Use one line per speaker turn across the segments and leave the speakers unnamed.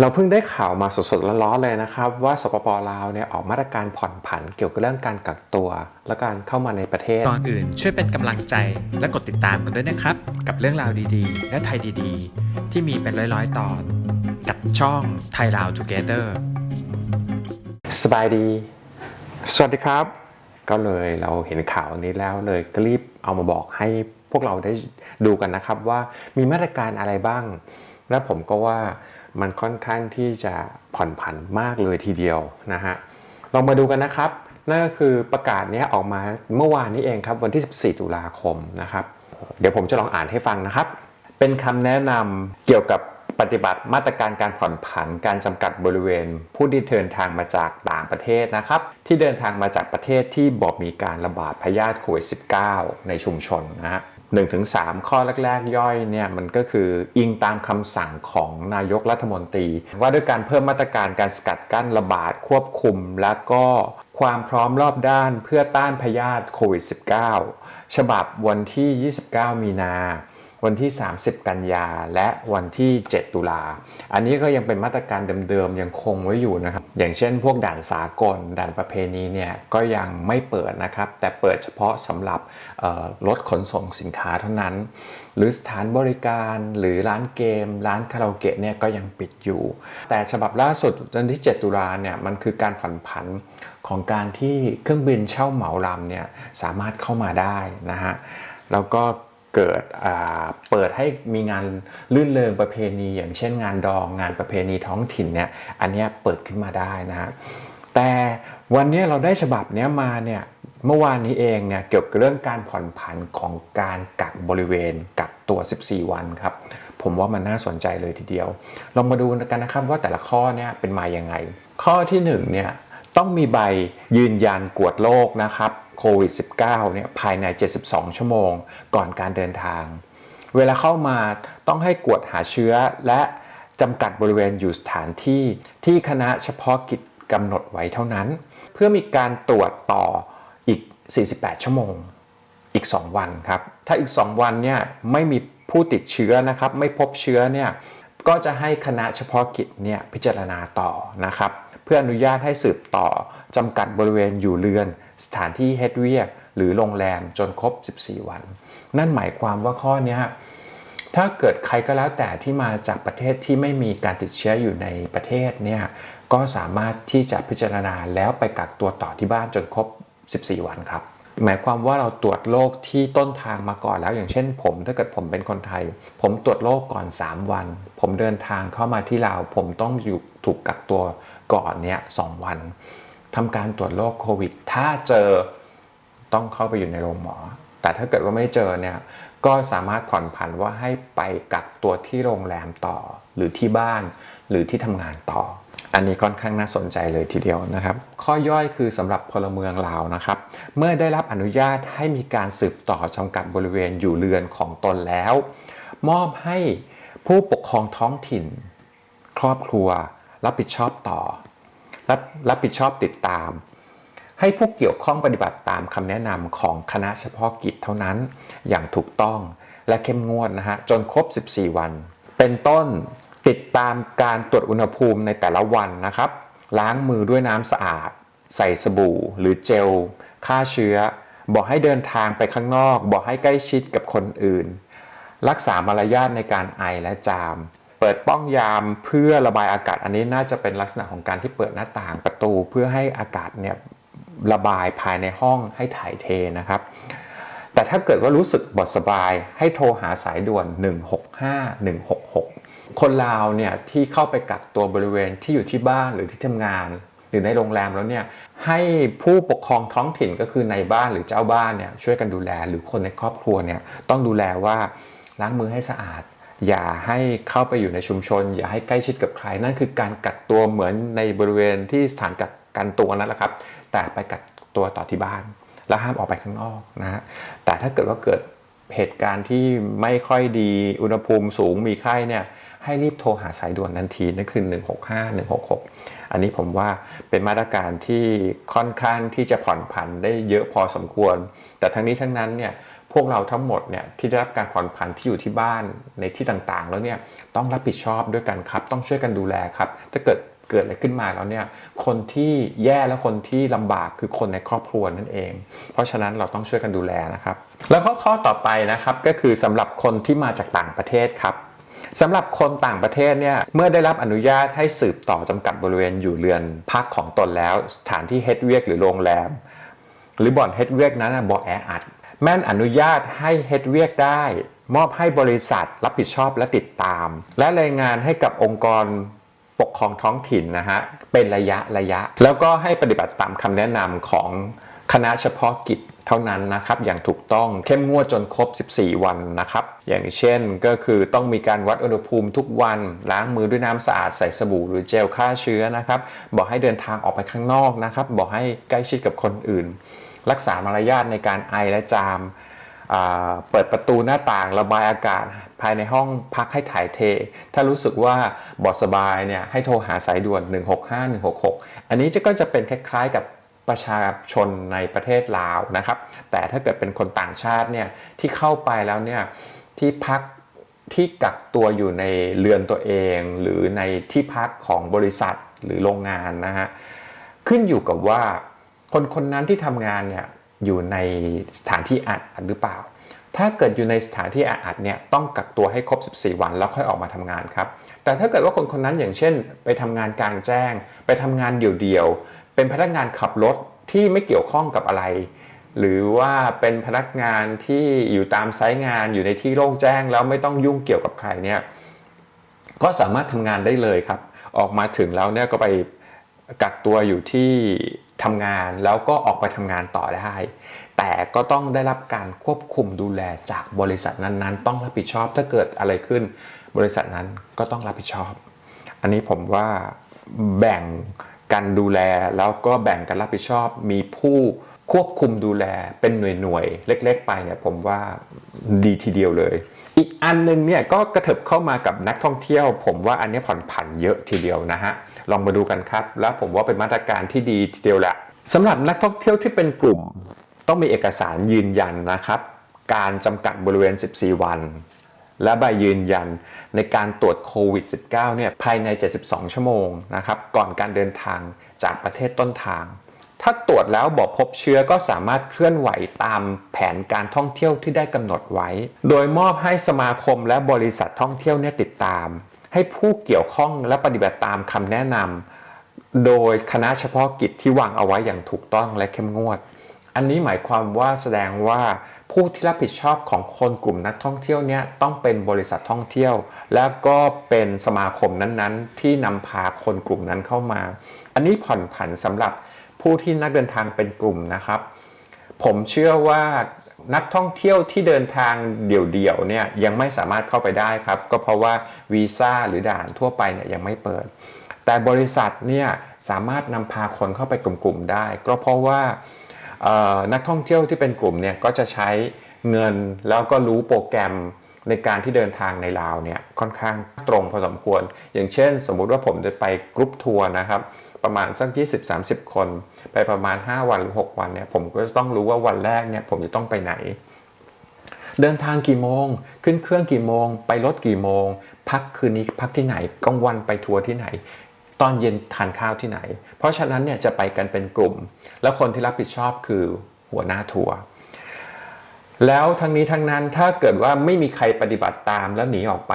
เราเพิ่งได้ข่าวมาสดๆร้อนๆเลยนะครับว่าสปปลาวเนี่ยออกมาตรการผ่อนผันเกี่ยวกับเรื่องการกักตัว และการเข้ามาในประเทศ
ก่อนอื่นช่วยเป็นกำลังใจและกดติดตามกันด้วยนะครับ กับเรื่องราวดีๆ และไทยดีๆ ที่มีเป็นร้อยๆตอน กับช่องไทยลาว Together
สบายดี สวัสดีครับ ก็เลยเราเห็นข่าวนี้แล้วเลยก็รีบเอามาบอกให้พวกเราได้ดูกันนะครับว่ามีมาตรการอะไรบ้าง และผมก็ว่า มันค่อนข้างที่จะผ่อนผันมากเลยทีเดียวนะฮะลองมาดูกันนะครับ นั่นก็คือประกาศนี้ออกมาเมื่อวานนี้เองครับวันที่ 14 ตุลาคมนะครับ เดี๋ยวผมจะลองอ่านให้ฟังนะครับ เป็นคำแนะนำเกี่ยวกับปฏิบัติมาตรการการผ่อนผันการจำกัดบริเวณ ผู้ที่เดินทางมาจากต่างประเทศนะครับ ที่เดินทางมาจากประเทศที่บอกมีการระบาดพยาธิโควิด -19 ในชุมชนนะฮะ หนึ่งถึงสามข้อแรก ๆ ย่อยเนี่ยมันก็คืออิงตามคำสั่งของนายกรัฐมนตรี ว่าด้วยการเพิ่มมาตรการการสกัดกั้นระบาดควบคุม และก็ความพร้อมรอบด้านเพื่อต้านพยาธิโควิด -19 ฉบับวันที่ 29 มีนา วันที่ 30 กันยาและวันที่ 7 ตุลา อันนี้ก็ยังเป็นมาตรการเดิมๆยังคงไว้อยู่นะครับ อย่างเช่น พวกด่านสากล ด่านประเพณีเนี่ยก็ยังไม่เปิดนะครับ แต่เปิดเฉพาะสำหรับรถขนส่งสินค้าเท่านั้น หรือสถานบริการหรือร้านเกม ร้านคาราโอเกะเนี่ยก็ยังปิดอยู่ แต่ฉบับล่าสุดวันที่ 7 ตุลาเนี่ยมันคือการผ่อนผันของการที่เครื่องบินเช่าเหมาลำเนี่ยสามารถเข้ามาได้นะฮะแล้วก็ เกิดอ่าเปิดให้มีงานลื่นเริงประเพณี อย่างเช่นงานดองงานประเพณีท้องถิ่นเนี่ยอันนี้เปิดขึ้นมาได้นะฮะแต่วันนี้เราได้ฉบับเนี้ยมาเนี่ยเมื่อวานนี้เองเนี่ยเกี่ยวกับเรื่องการผ่อนผันของการกักบริเวณกักตัว 14 วันครับผมว่ามันน่าสนใจเลยทีเดียว ลองมาดูกันนะครับว่าแต่ละข้อเนี่ยเป็นมาอย่างไง ข้อที่หนึ่งเนี่ยต้องมีใบยืนยันกวดโรคนะครับ โควิด -19 เนี่ยภายใน 72 ชั่วโมง ก่อนการเดินทาง เวลาเข้ามาต้องให้กวดหาเชื้อและจำกัดบริเวณอยู่สถานที่ที่คณะเฉพาะกิจกำหนดไว้เท่านั้น เพื่อมีการตรวจต่ออีก 48 ชั่วโมง อีก 2 วันครับ ถ้าอีก 2 วันเนี่ยไม่มีผู้ติดเชื้อนะครับ ไม่พบเชื้อเนี่ยก็จะให้คณะเฉพาะกิจเนี่ยพิจารณาต่อนะครับ เพื่ออนุญาตให้สืบต่อจำกัดบริเวณอยู่เรือน สถานที่เฮดเวียกหรือโรงแรมจนครบ 14 วัน นั่นหมายความว่าข้อนี้ถ้าเกิดใครก็แล้วแต่ที่มาจากประเทศที่ไม่มีการติดเชื้ออยู่ในประเทศเนี่ยก็สามารถที่จะพิจารณาแล้วไปกักตัวต่อที่บ้านจนครบ 14 วันครับ หมายความว่าเราตรวจโรคที่ต้นทางมาก่อนแล้วอย่างเช่น ผมถ้าเกิดผมเป็นคนไทย ผมตรวจโรคก่อน 3 วัน ผมเดินทางเข้ามาที่ลาวผมต้องอยู่ถูกกักตัวก่อนเนี่ยสวัน ทำการตรวจโรคโควิด ถ้าเจอต้องเข้าไปอยู่ในโรงหมอ แต่ถ้าเกิดว่าไม่เจอเนี่ยก็สามารถผ่อนผันว่าให้ไปกักตัวที่โรงแรมต่อ หรือที่บ้านหรือที่ทำงานต่อ อันนี้ค่อนข้างน่าสนใจเลยทีเดียวนะครับ ข้อย่อยคือสำหรับพลเมืองลาวนะครับ เมื่อได้รับอนุญาตให้มีการสืบต่อจำกัดบริเวณอยู่เรือนของตนแล้ว มอบให้ผู้ปกครองท้องถิ่น ครอบครัวรับผิดชอบต่อ รับรับผิดชอบติดตาม ให้ผู้เกี่ยวข้องปฏิบัติตามคำแนะนำของคณะเฉพาะกิจเท่านั้น อย่างถูกต้องและเข้มงวดนะฮะจนครบ 14 วัน เป็นต้นติดตามการตรวจอุณหภูมิในแต่ละวันนะครับ ล้างมือด้วยน้ำสะอาด ใส่สบู่ หรือเจลฆ่าเชื้อ บอกให้เดินทางไปข้างนอก บอกให้ใกล้ชิดกับคนอื่น รักษามารยาทในการไอและจาม เปิดป้องยามเพื่อระบายอากาศอันนี้น่าจะเป็นลักษณะของการที่เปิดหน้าต่างประตูเพื่อให้อากาศเนี่ยระบายภายในห้องให้ถ่ายเทนะครับ แต่ถ้าเกิดว่ารู้สึกบดสบายให้โทรหาสายด่วน 165 166 คนลาวเนี่ยที่เข้าไปกักตัวบริเวณที่อยู่ที่บ้านหรือที่ทำงาน หรือในโรงแรมแล้วเนี่ยให้ผู้ปกครองท้องถิ่นก็คือในบ้านหรือเจ้าบ้านเนี่ยช่วยกันดูแล หรือคนในครอบครัวเนี่ยต้องดูแลว่าล้างมือให้สะอาด อย่าให้เข้าไปอยู่ในชุมชน อย่าให้ใกล้ชิดกับใคร นั่นคือการกักตัวเหมือนในบริเวณที่สถานกักกันตัวนั่นแหละครับ แต่ไปกักตัวต่อที่บ้าน แล้วห้ามออกไปข้างนอกนะฮะแต่ถ้าเกิดว่าเกิดเหตุการณ์ที่ไม่ค่อยดีอุณหภูมิสูงมีไข้เนี่ยให้รีบโทรหาสายด่วนทันทีนั่นคือ 165 166 อันนี้ผมว่าเป็นมาตรการที่ค่อนข้างที่จะผ่อนผันได้เยอะพอสมควร แต่ทั้งนี้ทั้งนั้นเนี่ย พวกเราทั้งหมดเนี่ยที่ได้รับการผ่อนผันที่อยู่ที่บ้านในที่ต่างๆ แล้วเนี่ยต้องรับผิดชอบด้วยกันครับ ต้องช่วยกันดูแลครับ ถ้าเกิดเกิดอะไรขึ้นมาแล้วเนี่ยคนที่แย่และคนที่ลำบากคือคนในครอบครัวนั่นเอง เพราะฉะนั้นเราต้องช่วยกันดูแลนะครับ แล้วก็ข้อต่อไปนะครับก็คือสำหรับคนที่มาจากต่างประเทศครับสำหรับคนต่างประเทศเนี่ยเมื่อได้รับอนุญาตให้สืบต่อจำกัดบริเวณอยู่เรือนพักของตนแล้ว สถานที่เฮดเวียกหรือโรงแรม หรือบ่อนเฮดเวียกนั้นบ่อแออัด แม่นอนุญาตให้เฮดเวียกได้ มอบให้บริษัทรับผิดชอบและติดตาม และรายงานให้กับองค์กรปกครองท้องถิ่นนะฮะเป็นระยะระยะ แล้วก็ให้ปฏิบัติตามคำแนะนำของคณะเฉพาะกิจเท่านั้นนะครับอย่างถูกต้องเข้มงวดจนครบ 14 วันนะครับ อย่างเช่นก็คือต้องมีการวัดอุณหภูมิทุกวันล้างมือด้วยน้ำสะอาดใส่สบู่หรือเจลฆ่าเชื้อนะครับ บอกให้เดินทางออกไปข้างนอกนะครับ บอกให้ใกล้ชิดกับคนอื่น รักษามารยาทในการไอและจาม เปิดประตูหน้าต่างระบายอากาศภายในห้องพักให้ถ่ายเท ถ้ารู้สึกว่าบอดสบายเนี่ยให้โทรหาสายด่วน 165 166 อันนี้จะก็จะเป็นคล้ายๆกับประชาชนในประเทศลาวนะครับ แต่ถ้าเกิดเป็นคนต่างชาติเนี่ยที่เข้าไปแล้วเนี่ยที่พักที่กักตัวอยู่ในเรือนตัวเอง หรือในที่พักของบริษัทหรือโรงงานนะฮะขึ้นอยู่กับว่า คนคนนั้นที่ทำงานเนี่ยอยู่ในสถานที่อัดหรือเปล่า ถ้าเกิดอยู่ในสถานที่อัดเนี่ยต้องกักตัวให้ครบ 14 วันแล้วค่อยออกมาทำงานครับ แต่ถ้าเกิดว่าคนคนนั้นอย่างเช่น ไปทำงานกลางแจ้ง ไปทำงานเดี่ยวๆ เป็นพนักงานขับรถที่ไม่เกี่ยวข้องกับอะไร หรือว่าเป็นพนักงานที่อยู่ตามไซต์งานอยู่ในที่โล่งแจ้ง แล้วไม่ต้องยุ่งเกี่ยวกับใครเนี่ยก็สามารถทำงานได้เลยครับ ออกมาถึงแล้วเนี่ยก็ไปกักตัวอยู่ที่ ทำงานแล้วก็ออกไปทำงานต่อได้ แต่ก็ต้องได้รับการควบคุมดูแลจากบริษัทนั้นๆ ต้องรับผิดชอบถ้าเกิดอะไรขึ้น บริษัทนั้นก็ต้องรับผิดชอบ อันนี้ผมว่าแบ่งกันดูแลแล้วก็แบ่งกันรับผิดชอบ มีผู้ควบคุมดูแลเป็นหน่วยๆเล็ก ๆ ไปเนี่ยผมว่าดีทีเดียวเลย อีกอันหนึงเนี่ยก็กระเถิบเข้ามากับนักท่องเที่ยว ผมว่าอันนี้ผ่อนผันเยอะทีเดียวนะฮะ ลองมาดูกันครับ แล้วผมว่าเป็นมาตรการที่ดีทีเดียวแหละสำหรับนักท่องเที่ยวที่เป็นกลุ่ม ต้องมีเอกสารยืนยันนะครับ การจำกัดบริเวณ 14 วัน และใบยืนยันในการตรวจโควิด -19 เนี่ยภายใน 72 ชั่วโมงนะครับก่อนการเดินทางจากประเทศต้นทาง ถ้าตรวจแล้วบอกพบเชื้อก็สามารถเคลื่อนไหวตามแผนการท่องเที่ยวที่ได้กำหนดไว้ โดยมอบให้สมาคมและบริษัทท่องเที่ยวเนี่ยติดตาม ให้ผู้เกี่ยวข้องและปฏิบัติตามคำแนะนำโดยคณะเฉพาะกิจที่วางเอาไว้อย่างถูกต้องและเข้มงวด อันนี้หมายความว่าแสดงว่าผู้ที่รับผิดชอบของคนกลุ่มนักท่องเที่ยวเนี่ยต้องเป็นบริษัทท่องเที่ยว แล้วก็เป็นสมาคมนั้นๆ ที่นำพาคนกลุ่มนั้นเข้ามา อันนี้ผ่อนผันสำหรับผู้ที่นักเดินทางเป็นกลุ่มนะครับ ผมเชื่อว่า นักท่องเที่ยวที่เดินทางเดี่ยวๆเนี่ยยังไม่สามารถเข้าไปได้ครับ ก็เพราะว่าวีซ่าหรือด่านทั่วไปเนี่ยยังไม่เปิด แต่บริษัทเนี่ยสามารถนำพาคนเข้าไปกลุ่มๆได้ ก็เพราะว่านักท่องเที่ยวที่เป็นกลุ่มเนี่ยก็จะใช้เงินแล้วก็รู้โปรแกรมในการที่เดินทางในลาวเนี่ยค่อนข้างตรงพอสมควร อย่างเช่น สมมุติว่าผมจะไปกรุ๊ปทัวร์นะครับ ประมาณสัก 20-30 คน ไปประมาณ 5 วันหรือ 6 วันเนี่ยผมก็จะต้องรู้ว่าวันแรกเนี่ยผมจะต้องไปไหน เดินทางกี่โมง ขึ้นเครื่องกี่โมง ไปรถกี่โมง พักคืนนี้พักที่ไหนกลางวันไปทัวร์ที่ไหน ตอนเย็นทานข้าวที่ไหน เพราะฉะนั้นเนี่ยจะไปกันเป็นกลุ่ม แล้วคนที่รับผิดชอบคือหัวหน้าทัวร์แล้วทั้งนี้ทั้งนั้นถ้าเกิดว่าไม่มีใครปฏิบัติตามแล้วหนีออกไป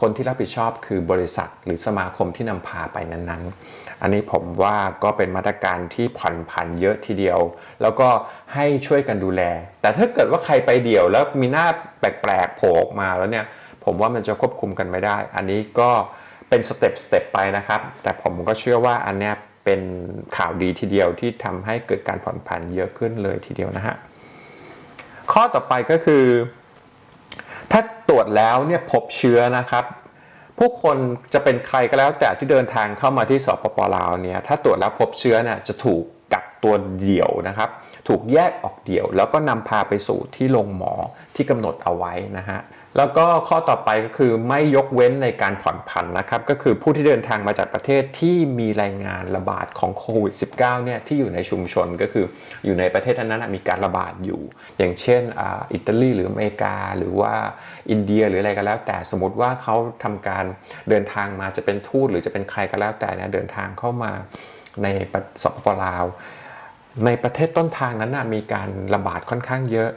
คนที่รับผิดชอบคือบริษัทหรือสมาคมที่นำพาไปนั้นๆ อันนี้ผมว่าก็เป็นมาตรการที่ผ่อนผันเยอะทีเดียว แล้วก็ให้ช่วยกันดูแล แต่ถ้าเกิดว่าใครไปเดี่ยวแล้วมีหน้าแปลกๆโผล่ออกมาแล้วเนี่ย ผมว่ามันจะควบคุมกันไม่ได้ อันนี้ก็เป็นสเต็ปสเต็ปไปนะครับ แต่ผมก็เชื่อว่าอันเนี้ยเป็นข่าวดีทีเดียวที่ทำให้เกิดการผ่อนผันเยอะขึ้นเลยทีเดียวนะฮะข้อต่อไปก็คือ ตรวจแล้วเนี่ยพบเชื้อนะครับ ผู้คนจะเป็นใครก็แล้วแต่ที่เดินทางเข้ามาที่สปปลาวเนี่ยถ้าตรวจแล้วพบเชื้อเนี่ยจะถูกกักตัวเดี่ยวนะครับ ถูกแยกออกเดี่ยว แล้วก็นำพาไปสู่ที่โรงหมอที่กำหนดเอาไว้นะฮะ แล้วก็ข้อต่อไปก็คือไม่ยกเว้นในการผ่อนผันนะครับก็คือผู้ที่เดินทางมาจากประเทศที่มีรายงานระบาดของโควิด -19 เนี่ยที่อยู่ในชุมชนก็คืออยู่ในประเทศนั้นนะมีการระบาดอยู่ อย่างเช่นอิตาลีหรืออเมริกา หรือว่าอินเดียหรืออะไรก็แล้ว แต่สมมติว่าเขาทำการเดินทางมาจะเป็นทูตหรือจะเป็นใครก็แล้วแต่เนี่ยเดินทางเข้ามาในสปปลาวในประเทศต้นทางนั้นนะมีการระบาดค่อนข้างเยอะ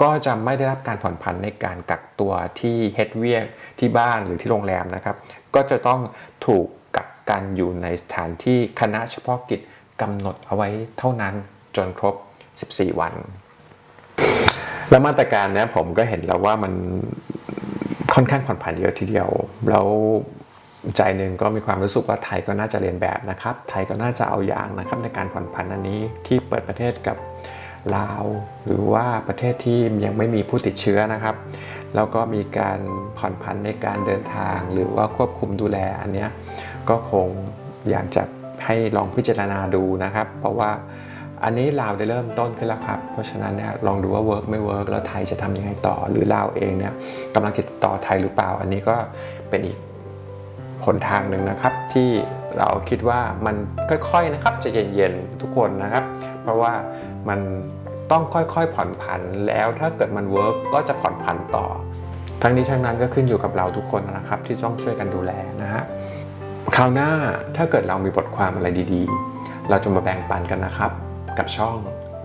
ก็จะไม่ได้รับการผ่อนผันในการกักตัวที่เฮดเวียกที่บ้านหรือที่โรงแรมนะครับ ก็จะต้องถูกกักกันอยู่ในสถานที่คณะเฉพาะกิจกำหนดเอาไว้เท่านั้นจนครบ 14 วัน แล้วมาตรการนี้ผมก็เห็นแล้วว่ามันค่อนข้างผ่อนผันเยอะทีเดียว แล้วใจหนึ่งก็มีความรู้สึกว่าไทยก็น่าจะเรียนแบบนะครับ ไทยก็น่าจะเอาอย่างนะครับในการผ่อนผันอันนี้ที่เปิดประเทศกับ ลาว หรือว่าประเทศที่ยังไม่มีผู้ติดเชื้อนะครับ แล้วก็มีการผ่อนผันในการเดินทาง หรือว่าควบคุมดูแลอันเนี้ยก็คงอยากจะให้ลองพิจารณาดูนะครับ เพราะว่าอันนี้ลาวได้เริ่มต้นขึ้นแล้วครับ เพราะฉะนั้นเนี่ยลองดูว่าเวิร์กไม่เวิร์กแล้วไทยจะทำยังไงต่อ หรือลาวเองเนี่ยกำลังติดต่อไทยหรือเปล่า อันนี้ก็เป็นอีกหนทางหนึ่งนะครับที่เราคิดว่ามันค่อยๆนะครับใจะเย็นๆทุกคนนะครับ เพราะว่า มันต้องค่อยๆผ่อนผันแล้วถ้าเกิดมันเวิร์กก็จะผ่อนผันต่อ ทั้งนี้ทั้งนั้นก็ขึ้นอยู่กับเราทุกคนนะครับ ที่ต้องช่วยกันดูแลนะฮะคราวหน้าถ้าเกิดเรามีบทความอะไรดีๆ เราจะมาแบ่งปันกันนะครับ กับช่อง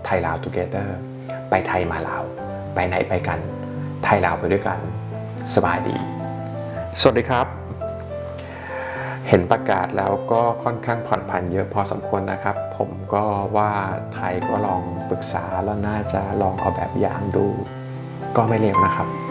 ไทยลาว Together ไปไทยมาลาวไปไหนไปกัน ไทยลาวไปด้วยกัน สบายดี สวัสดีครับ เห็นประกาศแล้วก็ค่อนข้างผ่อนผันเยอะพอสมควรนะครับ ผมก็ว่าไทยก็ลองปรึกษาแล้วน่าจะลองเอาแบบอย่างดู ก็ไม่เลวนะครับ